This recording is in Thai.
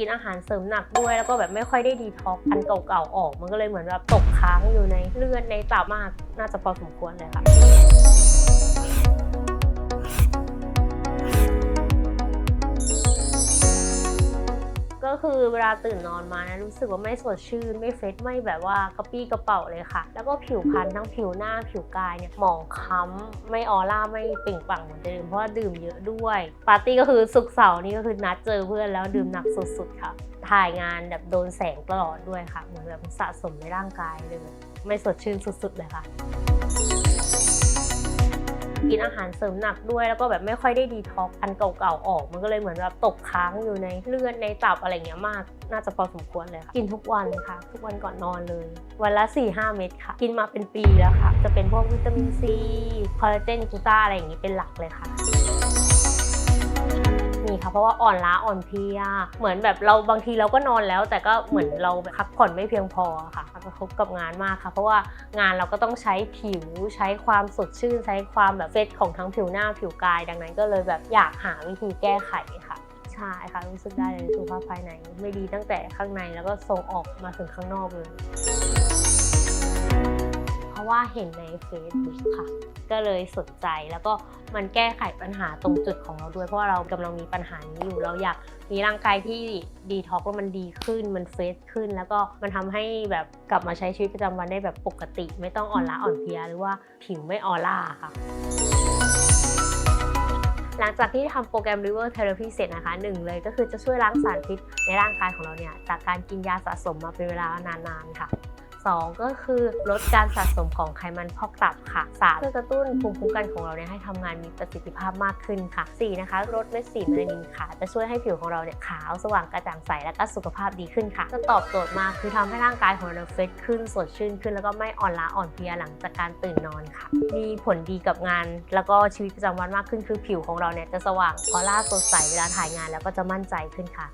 กินอาหารเสริมหนักด้วย แล้วก็แบบไม่ค่อยได้ดีท็อกซ์อันเก่าๆออก มันก็เลยเหมือนแบบตกค้างอยู่ในเลือดในตับมากน่าจะพอสมควรเลยค่ะ ก็คือเวลาตื่นนอนมานะรู้สึกว่าไม่สดชื่น ไม่เฟรชไม่แบบว่ากระปี้กระเป๋าเลยค่ะ แล้วก็ผิวพรรณทั้งผิวหน้าผิวกายเนี่ยหมองคล้ำไม่ออร่าไม่เปล่งปลั่งเหมือนเดิมเพราะว่าดื่มเยอะด้วย ปาร์ตี้ก็คือสุกเสาร์นี่ก็คือนัดเจอเพื่อนแล้วดื่มหนักสุดๆค่ะ ถ่ายงานแบบโดนแสงตลอดด้วยค่ะ เหมือนแบบสะสมในร่างกายเลย ไม่สดชื่นสุดๆเลยค่ะ กินอาหารเสริมหนักด้วย แล้วก็แบบไม่ค่อยได้ดีท็อกซ์อันเก่าๆออก มันก็เลยเหมือนแบบตกค้างอยู่ในเลือดในตับอะไรเงี้ยมาก น่าจะพอสมควรเลยค่ะ กินทุกวันค่ะ ทุกวันก่อนนอนเลย วันละ 4-5 เม็ดค่ะ กินมาเป็นปีแล้วค่ะ จะเป็นพวกวิตามินซีคอลลาเจนกูต้าอะไรอย่างนี้เป็นหลักเลยค่ะ เพราะว่าอ่อนล้าอ่อนเพลียเหมือนแบบเราบางทีเราก็นอนแล้ว แต่ก็เหมือนเราแบบพักผ่อนไม่เพียงพอค่ะกระทบกับงานมากค่ะ เพราะว่างานเราก็ต้องใช้ผิวใช้ความสดชื่น ใช้ความแบบเฟซของทั้งผิวหน้าผิวกาย ดังนั้นก็เลยแบบอยากหาวิธีแก้ไขค่ะใช่ค่ะรู้สึกได้เลยสุขภาพภายใน ไม่ดีตั้งแต่ข้างในแล้วก็ส่งออกมาถึงข้างนอกเลย ราะว่าเห็นใน Facebook ค่ะ ก็เลยสนใจแล้วก็มันแก้ไขปัญหาตรงจุดของเราด้วย เพราะว่าเรากำลังมีปัญหานี้อยู่เราอยากมีร่างกายที่ดีท็อกแล้วมันดีขึ้นมันเฟสขึ้น แล้วก็มันทำให้แบบกลับมาใช้ชีวิตประจำวันได้แบบปกติ ไม่ต้องอ่อนล้าอ่อนเพลียหรือว่าผิวไม่ออร่าค่ะหลังจากที่ทำโปรแกรม River Therapy เสร็จนะคะหนึ่งเลยก็คือจะช่วยล้างสารพิษในร่างกายของเราเนี่ยจากการกินยาสะสมมาเป็นเวลานานๆค่ะ สองก็คือลดการสะสมของไขมันพอกตับค่ะสามเพื่อกระตุ้นภูมิคุ้มกันของเราเนี่ยให้ทำงานมีประสิทธิภาพมากขึ้นค่ะสี่นะคะลดเม็ดสีเมลานินค่ะ จะช่วยให้ผิวของเราเนี่ยขาวสว่างกระจ่างใสและก็สุขภาพดีขึ้นค่ะจะตอบโจทย์มากคือทำให้ร่างกายของเราเฟรชขึ้นสดชื่นขึ้น แล้วก็ไม่อ่อนล้าอ่อนเพลียหลังจากการตื่นนอนค่ะ มีผลดีกับงาน แล้วก็ชีวิตประจำวันมากขึ้นคือผิวของเราเนี่ยจะสว่างออร่าสดใสเวลาถ่ายงานแล้วก็จะมั่นใจขึ้นค่ะ